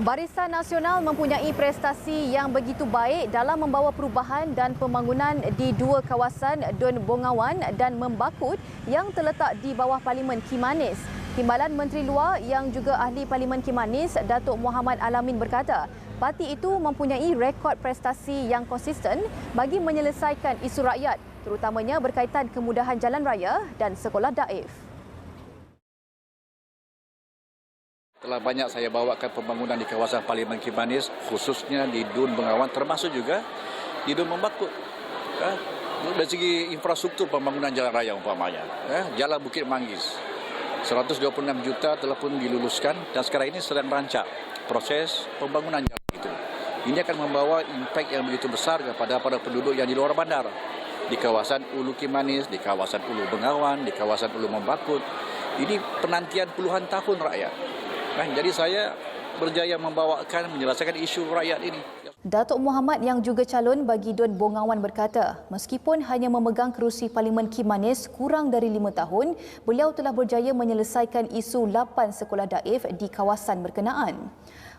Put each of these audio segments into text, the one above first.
Barisan Nasional mempunyai prestasi yang begitu baik dalam membawa perubahan dan pembangunan di dua kawasan Dun Bongawan dan Membakut yang terletak di bawah Parlimen Kimanis. Timbalan Menteri Luar yang juga ahli Parlimen Kimanis, Datuk Muhammad Alamin berkata, parti itu mempunyai rekod prestasi yang konsisten bagi menyelesaikan isu rakyat, terutamanya berkaitan kemudahan jalan raya dan sekolah daif. Telah banyak saya bawakan pembangunan di kawasan Parlimen Kimanis, khususnya di Dun Bengawan, termasuk juga di Dun Membakut. Eh, dari segi infrastruktur pembangunan jalan raya umpamanya. Eh, jalan Bukit Manggis, 126 juta telah pun diluluskan dan sekarang ini sedang rancak proses pembangunan jalan itu. Ini akan membawa impak yang begitu besar kepada para penduduk yang di luar bandar. Di kawasan Ulu Kimanis, di kawasan Ulu Bengawan, di kawasan Ulu Membakut. Ini penantian puluhan tahun rakyat. Nah, jadi saya berjaya membawakan menyelesaikan isu rakyat ini. Datuk Muhammad yang juga calon bagi Dun Bongawan berkata, meskipun hanya memegang kerusi Parlimen Kimanis kurang dari lima tahun, beliau telah berjaya menyelesaikan isu 8 sekolah daif di kawasan berkenaan.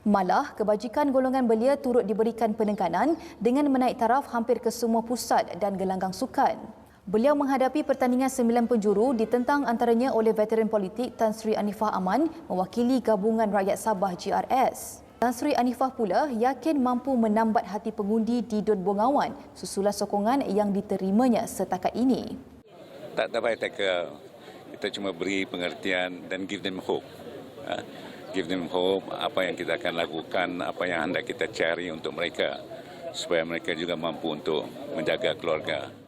Malah, kebajikan golongan belia turut diberikan penekanan dengan menaik taraf hampir ke semua pusat dan gelanggang sukan. Beliau menghadapi pertandingan sembilan penjuru ditentang antaranya oleh veteran politik Tan Sri Anifah Aman mewakili Gabungan Rakyat Sabah GRS. Tan Sri Anifah pula yakin mampu menambat hati pengundi di Dun Bongawan susulan sokongan yang diterimanya setakat ini. Tak dapat tackle. Kita cuma beri pengertian dan give them hope. Ha? Give them hope apa yang kita akan lakukan, apa yang hendak kita cari untuk mereka supaya mereka juga mampu untuk menjaga keluarga.